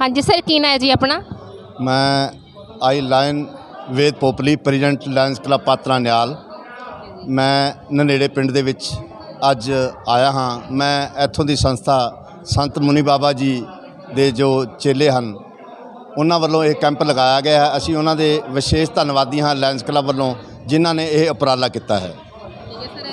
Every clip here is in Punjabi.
ਹਾਂਜੀ, ਸਰ, ਕੀ ਨਾਂ ਹੈ ਜੀ ਆਪਣਾ? ਮੈਂ ਆਈ Lion Ved Popli, president Lions club Patra ਨਿਆਲ। ਮੈਂ ਨਨੇੜੇ ਪਿੰਡ ਦੇ ਵਿੱਚ ਅੱਜ ਆਇਆ ਹਾਂ। ਮੈਂ ਇੱਥੋਂ ਦੀ ਸੰਸਥਾ ਸੰਤ ਮੁਨੀ ਬਾਬਾ ਜੀ ਦੇ ਜੋ ਚੇਲੇ ਹਨ, ਉਹਨਾਂ ਵੱਲੋਂ ਇਹ ਕੈਂਪ ਲਗਾਇਆ ਗਿਆ ਹੈ। ਅਸੀਂ ਉਹਨਾਂ ਦੇ ਵਿਸ਼ੇਸ਼ ਧੰਨਵਾਦੀ ਹਾਂ ਲਾਇਨਸ ਕਲੱਬ ਵੱਲੋਂ, ਜਿਨ੍ਹਾਂ ਨੇ ਇਹ ਉਪਰਾਲਾ ਕੀਤਾ ਹੈ।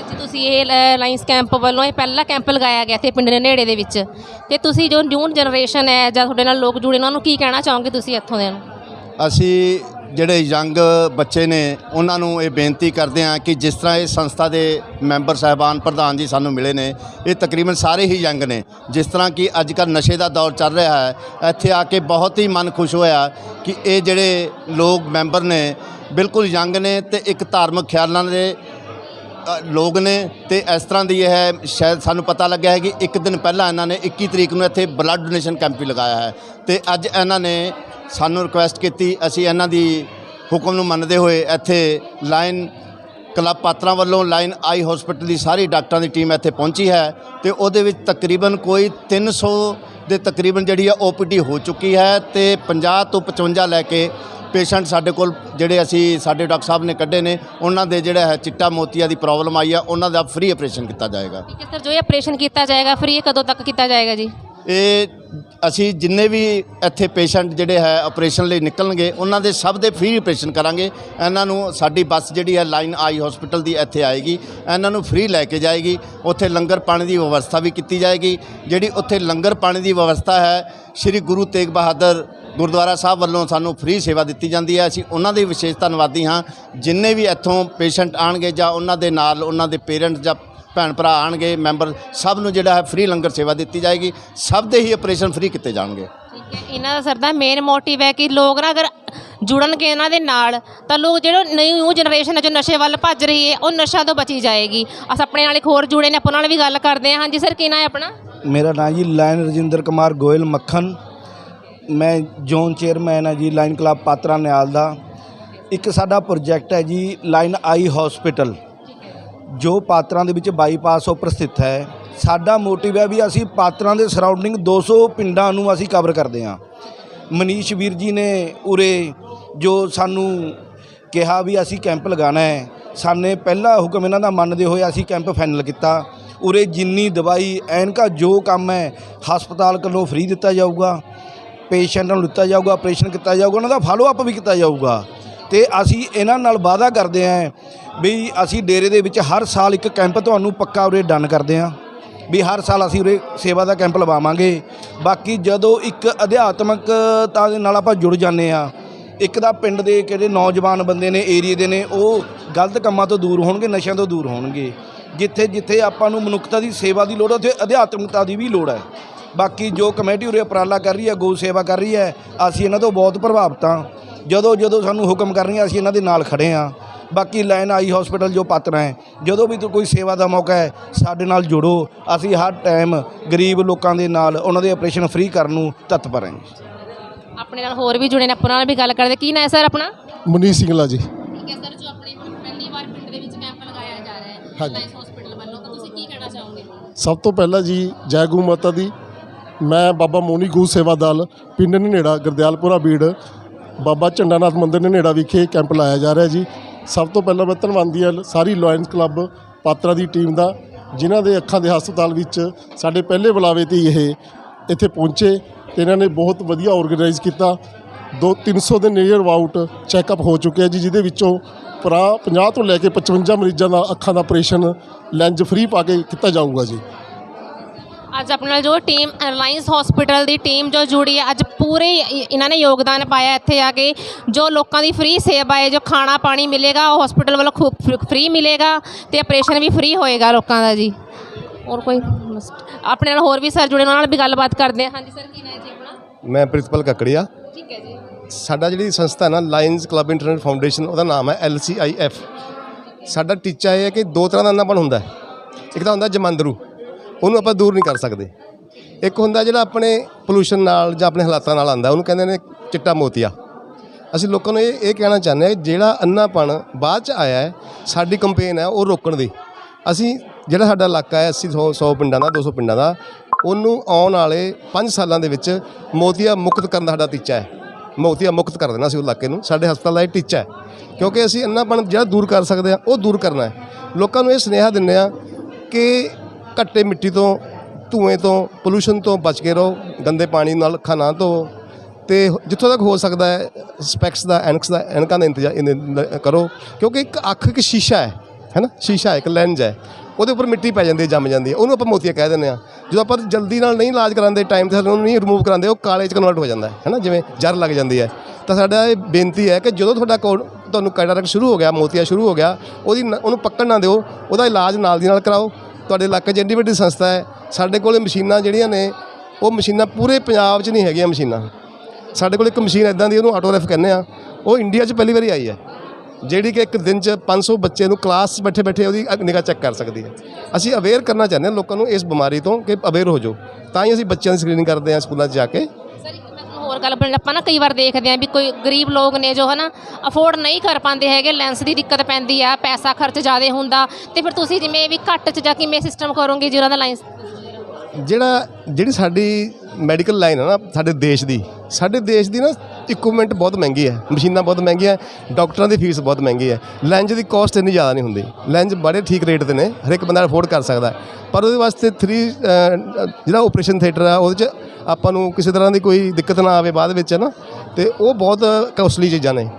ਠੀਕ ਤੁਸੀਂ ਇਹ ਲਾਈਨਸ ਕੈਂਪ ਵੱਲੋਂ ਇਹ ਪਹਿਲਾ ਕੈਂਪ ਲਗਾਇਆ ਗਿਆ ਇੱਥੇ ਪਿੰਡ ਦੇ ਨੇੜੇ ਦੇ ਵਿੱਚ। ਤੇ ਤੁਸੀਂ ਜੋ ਨਿਊ ਜਨਰੇਸ਼ਨ ਹੈ ਜਾਂ ਤੁਹਾਡੇ ਨਾਲ ਲੋਕ ਜੁੜੇ ਉਹਨਾਂ ਨੂੰ ਕੀ ਕਹਿਣਾ ਚਾਹੋਗੇ ਤੁਸੀਂ ਇੱਥੋਂ ਦੇ? ਨੂੰ ਅਸੀਂ ਜਿਹੜੇ ਯੰਗ ਬੱਚੇ ਨੇ, ਉਹਨਾਂ ਨੂੰ ਇਹ ਬੇਨਤੀ ਕਰਦੇ ਹਾਂ ਕਿ ਜਿਸ ਤਰ੍ਹਾਂ ਇਹ ਸੰਸਥਾ ਦੇ ਮੈਂਬਰ ਸਾਹਿਬਾਨ ਪ੍ਰਧਾਨ ਜੀ ਸਾਨੂੰ ਮਿਲੇ ਨੇ, ਇਹ ਤਕਰੀਬਨ ਸਾਰੇ ਹੀ ਯੰਗ ਨੇ। ਜਿਸ ਤਰ੍ਹਾਂ ਕਿ ਅੱਜ ਕੱਲ੍ਹ ਨਸ਼ੇ ਦਾ ਦੌਰ ਚੱਲ ਰਿਹਾ ਹੈ, ਇੱਥੇ ਆ ਕੇ ਬਹੁਤ ਹੀ ਮਨ ਖੁਸ਼ ਹੋਇਆ ਕਿ ਇਹ ਜਿਹੜੇ ਲੋਕ ਮੈਂਬਰ ਨੇ, ਬਿਲਕੁਲ ਯੰਗ ਨੇ ਤੇ ਇੱਕ ਧਾਰਮਿਕ ਖਿਆਲਾਂ ਦੇ ਲੋਕ ਨੇ ਤੇ ਇਸ ਤਰ੍ਹਾਂ ਦੀ ਇਹ ਸ਼ਾਇਦ ਸਾਨੂੰ ਪਤਾ ਲੱਗਿਆ ਹੈ ਕਿ ਇੱਕ ਦਿਨ ਪਹਿਲਾਂ ਇਹਨਾਂ ਨੇ 21 ਤਰੀਕ ਨੂੰ ਇੱਥੇ ਬਲੱਡ ਡੋਨੇਸ਼ਨ ਕੈਂਪ ਵੀ ਲਗਾਇਆ ਹੈ ਤੇ ਅੱਜ ਇਹਨਾਂ ਨੇ ਸਾਨੂੰ ਰਿਕੁਐਸਟ ਕੀਤੀ, ਅਸੀਂ ਇਹਨਾਂ ਦੀ ਹੁਕਮ ਨੂੰ ਮੰਨਦੇ ਹੋਏ ਇੱਥੇ ਲਾਈਨ ਕਲੱਬ ਪਾਤਰਾਂ ਵੱਲੋਂ ਲਾਈਨ ਆਈ ਹਸਪੀਟਲ ਦੀ ਸਾਰੀ ਡਾਕਟਰਾਂ ਦੀ ਟੀਮ ਇੱਥੇ ਪਹੁੰਚੀ ਹੈ ਤੇ ਉਹਦੇ ਵਿੱਚ ਤਕਰੀਬਨ ਕੋਈ 300 ਦੇ ਤਕਰੀਬਨ ਜਿਹੜੀ ਆ ਓਪੀਡੀ ਹੋ ਚੁੱਕੀ ਹੈ ਤੇ 50 ਤੋਂ 55 ਲੈ ਕੇ ਪੇਸ਼ੈਂਟ ਸਾਡੇ ਕੋਲ ਜਿਹੜੇ ਅਸੀਂ ਸਾਡੇ ਡਾਕਟਰ ਸਾਹਿਬ ਨੇ ਕੱਢੇ ਨੇ ਉਹਨਾਂ ਦੇ ਜਿਹੜਾ ਹੈ ਚਿੱਟਾ ਮੋਤੀਆ ਦੀ ਪ੍ਰੋਬਲਮ ਆਈ ਆ ਉਹਨਾਂ ਦਾ ਫ੍ਰੀ ਆਪਰੇਸ਼ਨ ਕੀਤਾ ਜਾਏਗਾ। ਠੀਕ ਹੈ ਸਰ ਜੋ ਇਹ ਆਪਰੇਸ਼ਨ ਕੀਤਾ ਜਾਏਗਾ ਫ੍ਰੀ ਕਦੋਂ ਤੱਕ ਕੀਤਾ ਜਾਏਗਾ ਜੀ? ਇਹ ਅਸੀਂ ਜਿੰਨੇ ਵੀ ਇੱਥੇ ਪੇਸ਼ੈਂਟ ਜਿਹੜੇ ਹੈ ਆਪਰੇਸ਼ਨ ਲਈ ਨਿਕਲਣਗੇ ਉਹਨਾਂ ਦੇ ਸਭ ਦੇ ਫ੍ਰੀ ਆਪਰੇਸ਼ਨ ਕਰਾਂਗੇ। ਇਹਨਾਂ ਨੂੰ ਸਾਡੀ ਬੱਸ ਜਿਹੜੀ ਹੈ ਲਾਈਨ ਆਈ ਹਸਪੀਟਲ ਦੀ ਇੱਥੇ ਆਏਗੀ। ਇਹਨਾਂ ਨੂੰ ਫ੍ਰੀ ਲੈ ਕੇ ਜਾਏਗੀ। ਉੱਥੇ ਲੰਗਰ ਪਾਣੀ ਦੀ ਵਿਵਸਥਾ ਵੀ ਕੀਤੀ ਜਾਏਗੀ। ਜਿਹੜੀ ਉੱਥੇ ਲੰਗਰ ਪਾਣੀ ਦੀ ਵਿਵਸਥਾ ਹੈ ਸ੍ਰੀ ਗੁਰੂ ਤੇਗ ਬਹਾਦਰ ਗੁਰਦੁਆਰਾ ਸਾਹਿਬ ਵੱਲੋਂ ਸਾਨੂੰ ਫ੍ਰੀ ਸੇਵਾ ਦਿੱਤੀ ਜਾਂਦੀ ਹੈ। ਅਸੀਂ ਉਹਨਾਂ ਦੇ ਵਿਸ਼ੇਸ਼ ਧੰਨਵਾਦੀ ਹਾਂ। ਜਿੰਨੇ ਵੀ ਇੱਥੋਂ ਪੇਸ਼ੈਂਟ ਆਣਗੇ ਜਾਂ ਉਹਨਾਂ ਦੇ ਨਾਲ ਉਹਨਾਂ ਦੇ ਪੇਰੈਂਟਸ ਜਾਂ ਭੈਣ ਭਰਾ ਆਣਗੇ ਮੈਂਬਰ ਸਭ ਨੂੰ ਜਿਹੜਾ ਹੈ ਫ੍ਰੀ ਲੰਗਰ ਸੇਵਾ ਦਿੱਤੀ ਜਾਏਗੀ। ਸਭ ਦੇ ਹੀ ਆਪਰੇਸ਼ਨ ਫ੍ਰੀ ਕੀਤੇ ਜਾਣਗੇ। ਠੀਕ ਹੈ। ਇਹਨਾਂ ਦਾ ਸਰ ਦਾ ਮੇਨ ਮੋਟਿਵ ਹੈ ਕਿ ਲੋਕ ਨਾ ਅਗਰ ਜੁੜਨਗੇ ਇਹਨਾਂ ਦੇ ਨਾਲ ਤਾਂ ਲੋਕ ਜਿਹੜੇ ਨਿਊ ਜਨਰੇਸ਼ਨ ਹੈ ਜੋ ਨਸ਼ੇ ਵੱਲ ਭੱਜ ਰਹੀ ਹੈ ਉਹ ਨਸ਼ਾ ਤੋਂ ਬਚੀ ਜਾਏਗੀ। ਅਸ ਆਪਣੇ ਨਾਲ ਇੱਕ ਹੋਰ ਜੁੜੇ ਨੇ ਆਪਾਂ ਨਾਲ ਵੀ ਗੱਲ ਕਰਦੇ ਹਾਂ। ਹਾਂਜੀ ਸਰ ਕੀ ਨਾਂ ਹੈ ਆਪਣਾ? ਮੇਰਾ ਨਾਂ ਜੀ ਲਾਇਨ ਰਜਿੰਦਰ ਕੁਮਾਰ ਗੋਇਲ ਮੱਖਣ। ਮੈਂ ਜ਼ੋਨ ਚੇਅਰਮੈਨ ਹਾਂ ਜੀ, ਲਾਈਨ ਕਲੱਬ ਪਾਤਰਾ ਨਿਆਲ ਦਾ। ਇੱਕ ਸਾਡਾ ਪ੍ਰੋਜੈਕਟ ਹੈ ਜੀ, ਲਾਈਨ ਆਈ ਹਸਪੀਟਲ। ਜੋ ਪਾਤਰਾਂ ਦੇ ਵਿੱਚ ਬਾਈਪਾਸ ਉੱਪਰ ਸਥਿਤ ਹੈ। ਸਾਡਾ ਮੋਟਿਵ ਹੈ ਵੀ ਅਸੀਂ ਪਾਤਰਾਂ ਦੇ ਸਰਾਊਂਡਿੰਗ 200 ਪਿੰਡਾਂ ਨੂੰ ਅਸੀਂ ਕਵਰ ਕਰਦੇ ਹਾਂ। ਮਨੀਸ਼ ਵੀਰ ਜੀ ਨੇ ਉਰੇ ਜੋ ਸਾਨੂੰ ਕਿਹਾ ਵੀ ਅਸੀਂ ਕੈਂਪ ਲਗਾਉਣਾ ਹੈ। ਸਾਨੇ ਪਹਿਲਾ ਹੁਕਮ ਇਹਨਾਂ ਦਾ ਮੰਨਦੇ ਹੋਏ ਅਸੀਂ ਕੈਂਪ ਫਾਈਨਲ ਕੀਤਾ। ਉਰੇ ਜਿੰਨੀ ਦਵਾਈ, ਐਨਕਾ ਜੋ ਕੰਮ ਹੈ, ਹਸਪਤਾਲ ਵੱਲੋਂ ਫ੍ਰੀ ਦਿੱਤਾ ਜਾਊਗਾ। ਪੇਸ਼ੈਂਟ ਨੂੰ ਦਿੱਤਾ ਜਾਊਗਾ, ਆਪਰੇਸ਼ਨ ਕੀਤਾ ਜਾਊਗਾ, ਉਹਨਾਂ ਦਾ ਫਾਲੋ ਅਪ ਵੀ ਕੀਤਾ ਜਾਊਗਾ। ਤੇ ਅਸੀਂ ਇਹਨਾਂ ਨਾਲ ਵਾਅਦਾ ਕਰਦੇ ਹਾਂ ਵੀ ਅਸੀਂ ਡੇਰੇ ਦੇ ਵਿੱਚ ਹਰ ਸਾਲ ਇੱਕ ਕੈਂਪ ਤੁਹਾਨੂੰ ਪੱਕਾ ਉਰੇ ਡਨ ਕਰਦੇ ਹਾਂ ਵੀ ਹਰ ਸਾਲ ਅਸੀਂ ਉਰੇ ਸੇਵਾ ਦਾ ਕੈਂਪ ਲਵਾਵਾਂਗੇ। ਬਾਕੀ ਜਦੋਂ ਇੱਕ ਅਧਿਆਤਮਕਤਾ ਦੇ ਨਾਲ ਆਪਾਂ ਜੁੜ ਜਾਂਦੇ ਆ। ਇੱਕ ਤਾਂ ਪਿੰਡ ਦੇ ਕਿਹੜੇ ਨੌਜਵਾਨ ਬੰਦੇ ਨੇ, ਏਰੀਏ ਦੇ ਨੇ, ਉਹ ਗਲਤ ਕੰਮਾਂ ਤੋਂ ਦੂਰ ਹੋਣਗੇ, ਨਸ਼ਿਆਂ ਤੋਂ ਦੂਰ ਹੋਣਗੇ। ਜਿੱਥੇ ਜਿੱਥੇ ਆਪਾਂ ਨੂੰ ਮਨੁੱਖਤਾ ਦੀ ਸੇਵਾ ਦੀ ਲੋੜ ਹੈ, ਉੱਥੇ ਅਧਿਆਤਮਕਤਾ ਦੀ ਵੀ ਲੋੜ ਹੈ। ਬਾਕੀ ਜੋ ਕਮੇਟੀ ਉਰੇ ਉਪਰਾਲਾ ਕਰ ਰਹੀ ਹੈ ਗਊ ਸੇਵਾ ਕਰ ਰਹੀ ਹੈ ਅਸੀਂ ਇਹਨਾਂ ਤੋਂ ਬਹੁਤ ਪ੍ਰਭਾਵਿਤ ਹਾਂ। ਜਦੋਂ ਜਦੋਂ ਸਾਨੂੰ ਹੁਕਮ ਕਰਨੀਆਂ ਅਸੀਂ ਇਹਨਾਂ ਦੇ ਨਾਲ ਖੜੇ ਹਾਂ। ਬਾਕੀ ਲਾਈਨ ਆਈ ਹਸਪੀਟਲ ਜੋ ਪਾਤਰਾ ਹੈ ਜਦੋਂ ਵੀ ਕੋਈ ਸੇਵਾ ਦਾ ਮੌਕਾ ਹੈ ਸਾਡੇ ਨਾਲ ਜੁੜੋ। ਅਸੀਂ ਹਰ ਟਾਈਮ ਗਰੀਬ ਲੋਕਾਂ ਦੇ ਨਾਲ ਉਹਨਾਂ ਦੇ ਆਪਰੇਸ਼ਨ ਫ੍ਰੀ ਕਰਨ ਨੂੰ ਤਤਪਰ ਹਾਂ ਆਪਣੇ ਨਾਲ ਹੋਰ ਵੀ ਜੁੜੇ ਨੇ ਆਪਾਂ ਨਾਲ ਵੀ ਗੱਲ ਕਰਦੇ। ਕੀ ਨਾਂ ਹੈ ਸਰ ਆਪਣਾ? ਮਨੀਸ਼ ਸਿੰਗਲਾ ਜੀ। ਠੀਕ ਹੈ ਸਰ ਜੋ ਆਪਣੇ ਪਹਿਲੀ ਵਾਰ ਪਿੰਡ ਦੇ ਵਿੱਚ ਕੈਂਪ ਲਗਾਇਆ ਜਾ ਰਿਹਾ ਹੈ ਹਾਂਜੀ। ਲਾਈਸ ਹਸਪੀਟਲ ਵੱਲੋਂ ਤਾਂ ਤੁਸੀਂ ਕੀ ਕਹਿਣਾ ਚਾਹੋਗੇ? ਸਭ ਤੋਂ ਪਹਿਲਾਂ ਜੀ ਜੈ ਗਊ ਮਾਤਾ ਦੀ ਮੈਂ ਬਾਬਾ ਮੋਨੀ ਗੂ ਸੇਵਾ ਦਲ, ਪਿੰਡ ਨੇੜਾ ਗੁਰਦਿਆਲਪੁਰਾ ਬੀੜ, ਬਾਬਾ ਝੰਡਾਨਾਥ ਮੰਦਿਰ ਨੇੜਾ ਵਿਖੇ ਕੈਂਪ ਲਾਇਆ ਜਾ ਰਿਹਾ ਜੀ। ਸਭ ਤੋਂ ਪਹਿਲਾਂ ਮੈਂ ਧੰਨਵਾਦੀ ਹਾਂ ਸਾਰੀ ਲਾਇਨਸ ਕਲੱਬ ਪਾਤਰਾ ਦੀ ਟੀਮ ਦਾ, ਜਿਨ੍ਹਾਂ ਦੇ ਅੱਖਾਂ ਦੇ ਹਸਪਤਾਲ ਵਿੱਚ ਸਾਡੇ ਪਹਿਲੇ ਬੁਲਾਵੇ ਤੇ ਹੀ ਇਹ ਇੱਥੇ ਪਹੁੰਚੇ ਤੇ ਇਹਨਾਂ ਨੇ ਬਹੁਤ ਵਧੀਆ ਆਰਗੇਨਾਈਜ਼ ਕੀਤਾ। ਦੋ 300 ਦੇ ਨੀਅਰ ਅਬਾਊਟ ਚੈੱਕਅਪ ਹੋ ਚੁੱਕਿਆ ਜੀ, ਜਿਹਦੇ ਵਿੱਚੋਂ ਪਰਾ 50 ਤੋਂ ਲੈ ਕੇ 55 ਮਰੀਜ਼ਾਂ ਦਾ ਅੱਖਾਂ ਦਾ ਆਪਰੇਸ਼ਨ ਲੈਂਜ ਫ੍ਰੀ ਪਾ ਕੇ ਕੀਤਾ ਜਾਊਗਾ ਜੀ। ਅੱਜ ਆਪਣੇ ਨਾਲ ਜੋ ਟੀਮ ਅਲਾਈਅੰਸ ਹਸਪੀਟਲ ਦੀ ਟੀਮ ਜੋ ਜੁੜੀ ਹੈ ਅੱਜ ਪੂਰੇ ਇਹਨਾਂ ਨੇ ਯੋਗਦਾਨ ਪਾਇਆ ਇੱਥੇ ਆ ਕੇ। ਜੋ ਲੋਕਾਂ ਦੀ ਫ੍ਰੀ ਸੇਵਾ ਹੈ ਜੋ ਖਾਣਾ ਪਾਣੀ ਮਿਲੇਗਾ ਉਹ ਹਸਪੀਟਲ ਵੱਲੋਂ ਖੂਬ ਫ੍ਰੀ ਮਿਲੇਗਾ ਤੇ ਆਪਰੇਸ਼ਨ ਵੀ ਫ੍ਰੀ ਹੋਏਗਾ ਲੋਕਾਂ ਦਾ ਜੀ। ਹੋਰ ਕੋਈ ਆਪਣੇ ਨਾਲ ਹੋਰ ਵੀ ਸਰ ਜੁੜੇ ਉਹਨਾਂ ਨਾਲ ਵੀ ਗੱਲਬਾਤ ਕਰਦੇ ਹਾਂ। ਹਾਂਜੀ ਸਰ ਕੀ ਨਾਮ ਹੈ ਜੀ ਆਪਣਾ? ਮੈਂ ਪ੍ਰਿੰਸੀਪਲ ਕੱਕੜੀਆ। ਠੀਕ ਹੈ ਜੀ। ਸਾਡਾ ਜਿਹੜੀ ਸੰਸਥਾ ਨਾ ਲਾਇਨਸ ਕਲੱਬ ਇੰਟਰਨੈਟ ਫਾਊਂਡੇਸ਼ਨ ਉਹਦਾ ਨਾਮ ਹੈ LCIF ਸਾਡਾ ਟੀਚਾ ਇਹ ਹੈ ਕਿ ਦੋ ਤਰ੍ਹਾਂ ਦਾ ਅੰਨਾਪਣ ਹੁੰਦਾ ਹੈ। ਇੱਕ ਤਾਂ ਹੁੰਦਾ ਜਮੰਦਰੂ। ਉਹਨੂੰ ਆਪਾਂ ਦੂਰ ਨਹੀਂ ਕਰ ਸਕਦੇ। ਇੱਕ ਹੁੰਦਾ ਜਿਹੜਾ ਆਪਣੇ ਪੋਲੂਸ਼ਨ ਨਾਲ ਜਾਂ ਆਪਣੇ ਹਾਲਾਤਾਂ ਨਾਲ ਆਂਦਾ ਉਹਨੂੰ ਕਹਿੰਦੇ ਨੇ ਚਿੱਟਾ ਮੋਤੀਆ। ਅਸੀਂ ਲੋਕਾਂ ਨੂੰ ਇਹ ਇਹ ਕਹਿਣਾ ਚਾਹੁੰਦੇ ਹਾਂ ਜਿਹੜਾ ਅੰਨਾਪਣ ਬਾਅਦ ਚ ਆਇਆ ਹੈ, ਸਾਡੀ ਕੰਪੇਨ ਹੈ ਉਹ ਰੋਕਣ ਦੀ। ਅਸੀਂ ਜਿਹੜਾ ਸਾਡਾ ਇਲਾਕਾ ਹੈ 80 100 100 ਪਿੰਡਾਂ ਦਾ 200 ਪਿੰਡਾਂ ਦਾ, ਉਹਨੂੰ ਆਉਣ ਵਾਲੇ 5 ਸਾਲਾਂ ਦੇ ਵਿੱਚ ਮੋਤੀਆ ਮੁਕਤ ਕਰਨ ਦਾ ਸਾਡਾ ਟੀਚਾ ਹੈ। ਮੋਤੀਆ ਮੁਕਤ ਕਰ ਦੇਣਾ ਸੀ ਉਹ ਇਲਾਕੇ ਨੂੰ, ਸਾਡੇ ਹਸਪਤਾਲ ਦਾ ਇਹ ਟੀਚਾ ਹੈ। ਕਿਉਂਕਿ ਅਸੀਂ ਅੰਨਾਪਣ ਜਿਹੜਾ ਦੂਰ ਕਰ ਸਕਦੇ ਆ ਉਹ ਦੂਰ ਕਰਨਾ ਹੈ। ਲੋਕਾਂ ਨੂੰ ਇਹ ਸੁਨੇਹਾ ਦਿੰਦੇ ਆ ਕਿ ਘੱਟੇ ਮਿੱਟੀ ਤੋਂ, ਧੂਏ ਤੋਂ ਪੋਲੂਸ਼ਨ ਤੋਂ ਬਚ ਕੇ ਰਹੋ, ਗੰਦੇ ਪਾਣੀ ਨਾਲ ਅੱਖਾਂ ਨਾ ਧੋ। ਤੇ ਜਿੱਥੋਂ ਤੱਕ ਹੋ ਸਕਦਾ ਹੈ ਸਪੈਕਸ ਦਾ, ਐਨਕਸ ਦਾ, ਐਨਕਾਂ ਦਾ ਇੰਤਜ਼ਾਮ ਕਰੋ। ਕਿਉਂਕਿ ਇੱਕ ਅੱਖ, ਇੱਕ ਸ਼ੀਸ਼ਾ ਹੈ, ਹੈਨਾ? ਸ਼ੀਸ਼ਾ ਹੈ ਇੱਕ ਲੈਂਜ ਹੈ। ਉਹਦੇ ਉੱਪਰ ਮਿੱਟੀ ਪੈ ਜਾਂਦੀ ਹੈ, ਜੰਮ ਜਾਂਦੀ ਹੈ। ਉਹਨੂੰ ਆਪਾਂ ਮੋਤੀਆ ਕਹਿ ਦਿੰਦੇ ਆ ਜਦੋਂ ਆਪਾਂ ਜਲਦੀ ਨਾਲ ਨਹੀਂ ਇਲਾਜ ਕਰਾਉਂਦੇ ਟਾਈਮ ਤੇ ਉਹਨੂੰ ਨਹੀਂ ਰਿਮੂਵ ਕਰਾਉਂਦੇ, ਉਹ ਕਾਲੇ 'ਚ ਕਨਵਰਟ ਹੋ ਜਾਂਦਾ ਹੈ, ਹੈਨਾ? ਜਿਵੇਂ ਜਰ ਲੱਗ ਜਾਂਦੀ ਹੈ। ਤਾਂ ਸਾਡਾ ਇਹ ਬੇਨਤੀ ਹੈ ਕਿ ਜਦੋਂ ਤੁਹਾਡਾ ਕੋਲ ਤੁਹਾਨੂੰ ਕੈਟਾਰੈਕਟ ਸ਼ੁਰੂ ਹੋ ਗਿਆ, ਮੋਤੀਆ ਸ਼ੁਰੂ ਹੋ ਗਿਆ, ਉਹਦੀ ਨ- ਉਹਨੂੰ ਪੱਕਣ ਨਾ ਦਿਓ, ਉਹਦਾ ਇਲਾਜ ਨਾਲ ਦੀ ਨਾਲ ਕਰਾਓ। ਤੁਹਾਡੇ ਇਲਾਕੇ 'ਚ ਐਡੀ ਵੱਡੀ ਸੰਸਥਾ ਹੈ, ਸਾਡੇ ਕੋਲ ਮਸ਼ੀਨਾਂ ਜਿਹੜੀਆਂ ਨੇ, ਉਹ ਮਸ਼ੀਨਾਂ ਪੂਰੇ ਪੰਜਾਬ 'ਚ ਨਹੀਂ ਹੈਗੀਆਂ ਮਸ਼ੀਨਾਂ। ਸਾਡੇ ਕੋਲ ਇੱਕ ਮਸ਼ੀਨ ਇਦਾਂ ਦੀ, ਉਹਨੂੰ ਆਟੋਰੈਫ ਕਹਿੰਦੇ ਆ। ਉਹ ਇੰਡੀਆ 'ਚ ਪਹਿਲੀ ਵਾਰੀ ਆਈ ਹੈ, ਜਿਹੜੀ ਕਿ ਇੱਕ ਦਿਨ 'ਚ 500 ਬੱਚੇ ਨੂੰ ਕਲਾਸ 'ਚ ਬੈਠੇ ਬੈਠੇ ਉਹਦੀ ਨਿਗਾਹ ਚੈੱਕ ਕਰ ਸਕਦੀ ਹੈ। ਅਸੀਂ ਅਵੇਅਰ ਕਰਨਾ ਚਾਹੁੰਦੇ ਹਾਂ ਲੋਕਾਂ ਨੂੰ ਇਸ ਬਿਮਾਰੀ ਤੋਂ ਕਿ ਅਵੇਅਰ ਹੋ ਜਾਓ, ਤਾਂ ਹੀ ਅਸੀਂ ਬੱਚਿਆਂ ਦੀ ਸਕਰੀਨਿੰਗ ਕਰਦੇ ਹਾਂ ਸਕੂਲਾਂ 'ਚ ਜਾ ਕੇ। ਹੋਰ ਗੱਲ ਬਣ, ਆਪਾਂ ਨਾ ਕਈ ਵਾਰ ਦੇਖਦੇ ਆਂ ਵੀ ਕੋਈ ਗਰੀਬ ਲੋਕ ਨੇ ਜੋ ਹਨਾ ਅਫੋਰਡ ਨਹੀਂ ਕਰ ਪਾਉਂਦੇ ਹੈਗੇ ਲੈਂਸ ਦੀ ਦਿੱਕਤ ਪੈਂਦੀ ਆ, ਪੈਸਾ ਖਰਚ ਜ਼ਿਆਦਾ ਹੁੰਦਾ, ਤੇ ਫਿਰ ਤੁਸੀਂ ਜਿਵੇਂ ਵੀ ਘੱਟ ਚ ਜਾ ਕਿਵੇਂ ਸਿਸਟਮ ਕਰੋਗੇ ਜੀ ਦਾ ਲਾਈਨ ਜਿਹੜਾ, ਜਿਹੜੀ ਸਾਡੀ ਮੈਡੀਕਲ ਲਾਈਨ ਹੈ ਨਾ, ਸਾਡੇ ਦੇਸ਼ ਦੀ, ਸਾਡੇ ਦੇਸ਼ ਦੀ ਨਾ ਇਕਵਿਪਮੈਂਟ ਬਹੁਤ ਮਹਿੰਗੀ ਹੈ ਮਸ਼ੀਨਾਂ ਬਹੁਤ ਮਹਿੰਗੀਆਂ, ਡਾਕਟਰਾਂ ਦੀ ਫੀਸ ਬਹੁਤ ਮਹਿੰਗੀ ਹੈ ਲੈਂਜ ਦੀ ਕਾਸਟ ਇੰਨੀ ਜ਼ਿਆਦਾ ਨਹੀਂ ਹੁੰਦੀ ਲੈਂਜ ਬੜੇ ਠੀਕ ਰੇਟ ਤੇ ਨੇ ਹਰ ਇੱਕ ਬੰਦਾ ਅਫੋਰਡ ਕਰ ਸਕਦਾ, ਪਰ ਉਹਦੇ ਵਾਸਤੇ 3 ਜਿਹੜਾ ਆਪਰੇਸ਼ਨ ਥੀਏਟਰ ਆ, ਉਹਦੇ 'ਚ ਆਪਾਂ ਨੂੰ ਕਿਸੇ ਤਰ੍ਹਾਂ ਦੀ ਕੋਈ ਦਿੱਕਤ ਨਾ ਆਵੇ ਬਾਅਦ ਵਿੱਚ ਨਾ? ਤੇ ਉਹ ਬਹੁਤ ਕਾਸਟਲੀ ਚੀਜ਼ਾਂ ਨੇ।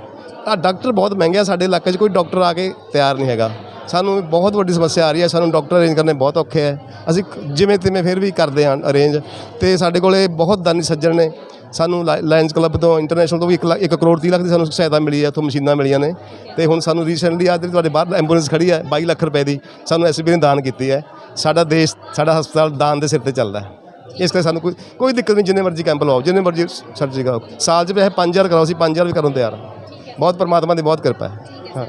ਆ ਡਾਕਟਰ ਬਹੁਤ ਮਹਿੰਗੇ ਆ, ਸਾਡੇ ਇਲਾਕੇ 'ਚ ਕੋਈ ਡਾਕਟਰ ਆ ਕੇ ਤਿਆਰ ਨਹੀਂ ਹੈਗਾ। ਸਾਨੂੰ ਬਹੁਤ ਵੱਡੀ ਸਮੱਸਿਆ ਆ ਰਹੀ ਹੈ, ਸਾਨੂੰ ਡਾਕਟਰ ਅਰੇਂਜ ਕਰਨੇ ਬਹੁਤ ਔਖੇ ਹੈ ਅਸੀਂ ਜਿਵੇਂ ਤਿਵੇਂ ਫਿਰ ਵੀ ਕਰਦੇ ਹਾਂ ਅਰੇਂਜ ਤੇ ਸਾਡੇ ਕੋਲੇ ਬਹੁਤ ਦਾਨੀ ਸੱਜਣ ਨੇ। ਸਾਨੂੰ ਲਾਇਨਸ ਕਲੱਬ ਤੋਂ ਇੰਟਰਨੈਸ਼ਨਲ ਤੋਂ ਵੀ 1 ਕਰੋੜ 30 ਲੱਖ ਦੀ ਸਾਨੂੰ ਸਹਾਇਤਾ ਮਿਲੀ ਹੈ ਉੱਥੋਂ ਮਸ਼ੀਨਾਂ ਮਿਲੀਆਂ ਨੇ। ਤੇ ਹੁਣ ਸਾਨੂੰ ਰੀਸੈਂਟਲੀ ਆ ਜਿਹੜੀ ਤੁਹਾਡੇ ਬਾਹਰ ਐਂਬੂਲੈਂਸ ਖੜੀ ਹੈ 22 ਲੱਖ ਰੁਪਏ ਦੀ, ਸਾਨੂੰ ਐਸਬੀ ਨੇ ਦਾਨ ਕੀਤੀ ਹੈ। ਸਾਡਾ ਦੇਸ਼, ਸਾਡਾ ਹਸਪਤਾਲ ਦਾਨ ਦੇ ਸਿਰ ਤੇ ਚੱਲਦਾ ਹੈ। ਇਸ ਕਰਕੇ ਸਾਨੂੰ ਕੋਈ ਕੋਈ ਦਿੱਕਤ ਨਹੀਂ ਜਿੰਨੇ ਮਰਜ਼ੀ ਕੈਂਪ ਲਵਾਓ ਜਿੰਨੇ ਮਰਜ਼ੀ ਸਰਜਰੀ ਕਰਾਓ ਸਾਲ 'ਚ ਵੈਸੇ 5000 ਕਰਾਓ ਅਸੀਂ 5000 ਵੀ ਕਰਨ ਨੂੰ ਤਿਆਰ ਹਾਂ। ਬਹੁਤ ਪਰਮਾਤਮਾ ਦੀ ਬਹੁਤ ਕਿਰਪਾ ਹੈ। ਹਾਂ